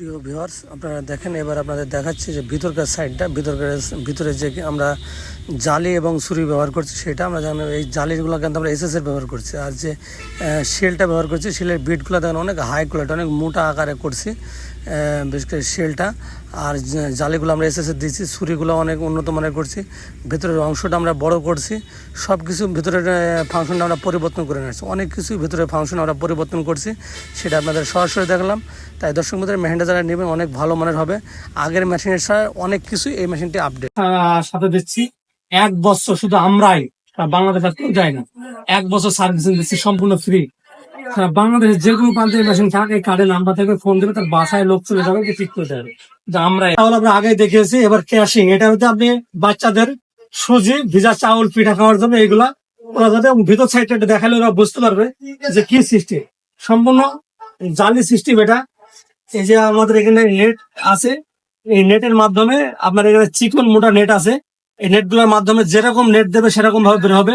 প্রিয় ভিউয়ার্স, আপনারা দেখেন, এবার আপনাদের দেখাচ্ছি যে ভিতরকার সাইডটা। ভিতরকার ভিতরে যে আমরা জালি এবং ছুরি ব্যবহার করছি, সেটা আমরা জানি এই জালিগুলো কিন্তু আমরা এসএসের ব্যবহার করছি। আর যে শেলটা ব্যবহার করছি, শেলের বিটগুলো দেখেন অনেক হাই কোয়ালিটি অনেক মোটা আকারে করছি বিশেষ করে শেলটা। আর জালিগুলো আমরা এসএসের দিচ্ছি ছুরিগুলো অনেক উন্নত মানের করছি, ভেতরের অংশটা আমরা বড় করছি সব কিছু ভিতরের ফাংশনটা আমরা পরিবর্তন করে নিয়েছি। অনেক কিছু ভিতরের ফাংশন আমরা পরিবর্তন করছি, সেটা আপনাদের সরাসরি দেখলাম। তাই দর্শক মিত্রের মেশিনটা যারা নেবেন, অনেক ভালো মানের হবে। আগের মেশিনের সাথে অনেক কিছু এই মেশিনটি আপডেট সাথে দিচ্ছি, এক বছর শুধু আমরাই বাংলাদেশ যায় না। এক বছর সার্ভিসিং দিচ্ছি, সম্পূর্ণ ফ্রি বাংলাদেশের যে কোনো প্রান্তে থাকে কার্ডের নাম্বার থেকে ফোন দিলে তার বাসায় লোক চলে যাবে কি ঠিক করতে হবে আমরা তাহলে আমরা আগে দেখিয়েছি, এবার ক্যাশিং এটা হচ্ছে আপনি বাচ্চাদের সুজি, ভিজা চাউল, পিঠা খাওয়ার জন্য এইগুলা ওরা যাতে ভিতর সাইডটা দেখালে ওরা বুঝতে পারবে যে কি সিস্টেম সম্পূর্ণ জালি সিস্টেম এটা এই যে আমাদের এখানে নেট আছে, এই নেটের মাধ্যমে আপনার এখানে চিকন মোটা নেট আছে। এই নেটগুলোর মাধ্যমে যেরকম নেট দেবে সেরকম ভাবে বের হবে।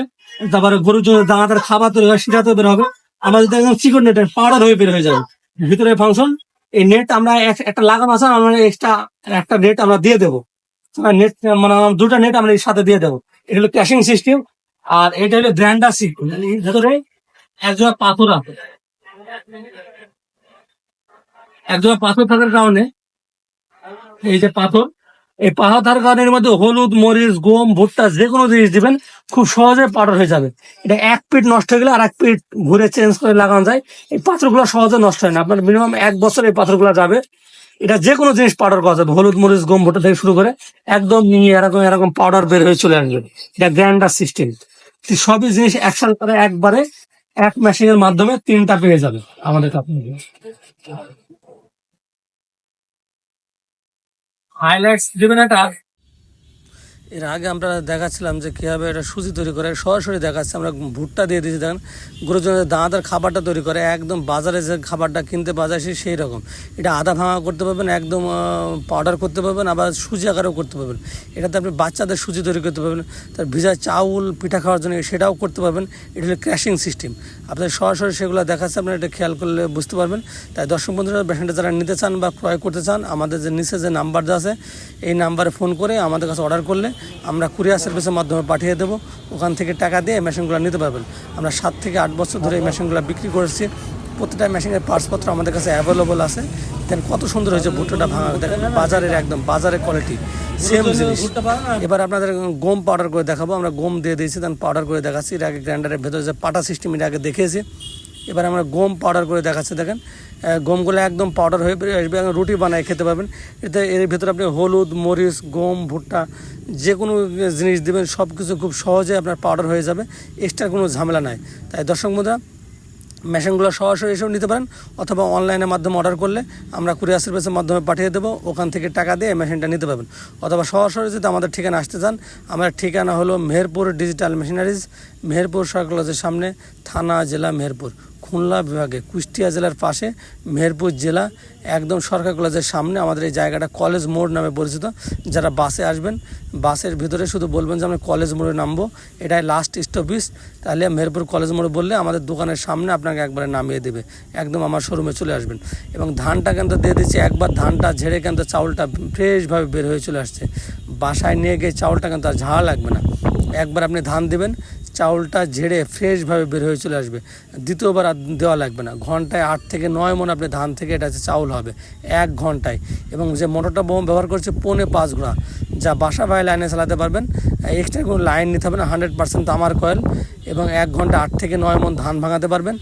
তারপরে গরুর জন্য দানাদার খাবার তৈরি হয় সেটা তো বের হবে। আমাদের যদি একদম চিকন নেটের পাউডার হয়ে বের হয়ে যাবে। ভিতরে ফাংশন এই নেট আমরা এক- একটা লাগানো আছে, আমরা এক্সট্রা একটা নেট আমরা দিয়ে দেবো। নেট মানে দুটা নেট আমরা এর সাথে দিয়ে দেবো। এটা হলো ক্যাশিং সিস্টেম আর এটা হলো ব্র্যান্ডার সিস্টেম ভেতরে একজোড়া পাথর আছে। একজোড়া পাথর থাকার কারণে এই যে পাথর এই কারণে এর মধ্যে হলুদ, মরিচ, গম, ভুট্টা যে কোনো জিনিস দিবেন, খুব সহজে পাউডার হয়ে যাবে। এটা এক পিট নষ্ট হয়ে গেলে আর এক পিট ঘুরে চেঞ্জ করে লাগানো যায়। এই পাথরগুলো সহজে নষ্ট হয় না। আপনার মিনিমাম এক বছর এই পাথরগুলো যাবে। এটা যে কোনো জিনিস পাউডার করা যাবে। হলুদ, মরিচ, গম, ভুট্টা থেকে শুরু করে একদম নিয়ে এরকম এরকম পাউডার বের হয়ে চলে আসবে। এটা গ্রাইন্ডার সিস্টেম সবই জিনিস একসাথে করে একবারে এক মেশিনের মাধ্যমে তিনটা পেয়ে যাবে আমাদের কাছে। হাইলাইটস দিবেন একটা এর আগে আমরা দেখাচ্ছিলাম যে কীভাবে এটা সুজি তৈরি করে, সরাসরি দেখাচ্ছে, আমরা ভুট্টা দিয়ে দিয়েছি, দেখেন। গুরুজনের দাঁতের খাবারটা তৈরি করে, একদম বাজারে যে খাবারটা কিনতে বাজার সেই সেই রকম। এটা আধা ভাঙা করতে পারবেন, একদম পাউডার করতে পারবেন, আবার সুজি আকারেও করতে পারবেন। এটাতে আপনি বাচ্চাদের সুজি তৈরি করতে পারবেন, তার ভিজা চাউল, পিঠা খাওয়ার জন্য সেটাও করতে পারবেন। এটা হলো ক্র্যাশিং সিস্টেম আপনার সরাসরি সেগুলো দেখাচ্ছে, আপনারা এটা খেয়াল করলে বুঝতে পারবেন। তাই দর্শক বন্ধুরা ব্যান্ডটা যারা নিতে চান বা ক্রয় করতে চান, আমাদের যে নিচে যে নাম্বারটা আছে, এই নাম্বারে ফোন করে আমাদের কাছে অর্ডার করলে আমরা কুরিয়ার সার্ভিসের মাধ্যমে পাঠিয়ে দেবো। ওখান থেকে টাকা দিয়ে এই মেশিনগুলো নিতে পারবেন। আমরা সাত থেকে আট বছর ধরে এই মেশিনগুলো বিক্রি করেছি। প্রতিটা মেশিনের পার্টসপত্র আমাদের কাছে অ্যাভেলেবল আছে। দেন কত সুন্দর হয়েছে ভুট্টাটা ভাঙা। দেখেন বাজারের একদম বাজারের কোয়ালিটি সেম জিনিস। এবার আপনাদের গম পাউডার করে দেখাবো। আমরা গম দিয়ে দিয়েছি দেন পাউডার করে দেখাচ্ছি। এর আগে গ্রাইন্ডারের ভেতরে যে পাটা সিস্টেম এর আগে দেখিয়েছি। এবার আমরা গম পাউডার করে দেখাচ্ছি, দেখেন। গমগুলো একদম পাউডার হয়ে আসবে রুটি বানায় খেতে পারবেন। এতে এর ভিতরে আপনি হলুদ, মরিচ, গম, ভুট্টা যে কোনো জিনিস দেবেন সব কিছু খুব সহজে আপনার পাউডার হয়ে যাবে এক্সট্রা কোনো ঝামেলা নাই। তাই দর্শক মুদ্রা মেশিনগুলো সরাসরি এসেও নিতে পারেন, অথবা অনলাইনের মাধ্যমে অর্ডার করলে আমরা কুরিয়ার সার্ভিসের মাধ্যমে পাঠিয়ে দেবো, ওখান থেকে টাকা দিয়ে মেশিনটা নিতে পারবেন। অথবা সরাসরি যদি আমাদের ঠিকানা আসতে চান, আমার ঠিকানা হলো মেহেরপুর ডিজিটাল মেশিনারিজ, মেহেরপুর সার্কুলাজের সামনে, থানা, জেলা মেহেরপুর। খুলনা বিভাগে কুষ্টিয়া জেলার পাশে মেহেরপুর জেলা, একদম সরকার কলেজের সামনে আমাদের এই জায়গাটা কলেজ মোড় নামে পরিচিত। যারা বাসে আসবেন, বাসের ভিতরে শুধু বলবেন যে আমি কলেজ মোড়ে নামবো, এটাই লাস্ট স্টপিস তাহলে মেহেরপুর কলেজ মোড়ে বললে আমাদের দোকানের সামনে আপনাকে একবারে নামিয়ে দেবে, একদম আমার শোরুমে চলে আসবেন। এবং ধানটা কিন্তু দিয়ে দিচ্ছি, একবার ধানটা ঝেড়ে কিন্তু চাউলটা ফ্রেশভাবে বের হয়ে চলে আসছে। বাসায় নিয়ে গিয়ে চাউলটা কিন্তু আর ঝাড়া লাগবে না। একবার আপনি ধান দেবেন চাউলটা ঝেড়ে ফ্রেশভাবে বের হয়ে চলে আসবে। দ্বিতীয়বার আর দেওয়া লাগবে না। ঘন্টায় আট থেকে নয় মন আপনি ধান থেকে এটা চাউল হবে, এক ঘন্টায়। এবং যে মোটরটা বোম ব্যবহার করছে পৌনে পাঁচ ঘোড়া, যা বাসা বাই লাইনে চালাতে পারবেন। এক্সট্রা কোনো লাইন নিতে হবে না, হান্ড্রেড পার্সেন্ট আমার কয়েল। এবং এক ঘণ্টা আট থেকে নয় মন ধান ভাঙাতে পারবেন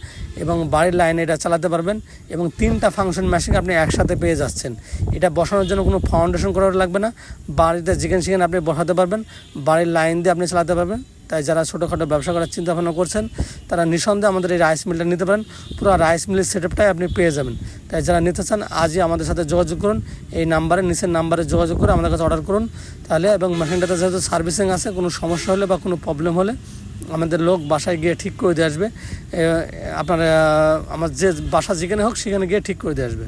এবং বাড়ির লাইনে এটা চালাতে পারবেন। এবং তিনটা ফাংশন মেশিন আপনি একসাথে পেয়ে যাচ্ছেন। এটা বসানোর জন্য কোনো ফাউন্ডেশন করার লাগবে না। বাড়িতে যেখানে সেখানে আপনি বসাতে পারবেন। বাড়ির লাইন দিয়ে আপনি চালাতে পারবেন। তাই যারা ছোটোখাটো ব্যবসা করার চিন্তা ভাবনা করছেন, তারা নিঃসন্দেহে আমাদের এই রাইস মিলটা নিতে পারেন। পুরো রাইস মিলের সেটআপটাই আপনি পেয়ে যাবেন। তাই যারা নিতে চান, আজই আমাদের সাথে যোগাযোগ করুন। এই নাম্বারে নিচের নাম্বারে যোগাযোগ করে আমাদের কাছে অর্ডার করুন। তাহলে এবং মেশিনটাতে যেহেতু সার্ভিসিং আছে, কোনো সমস্যা হলে বা কোনো প্রবলেম হলে আমাদের লোক বাসায় গিয়ে ঠিক করে দিয়ে আসবে। আপনার আমার যে বাসা যেখানে হোক, সেখানে গিয়ে ঠিক করে দিয়ে আসবে।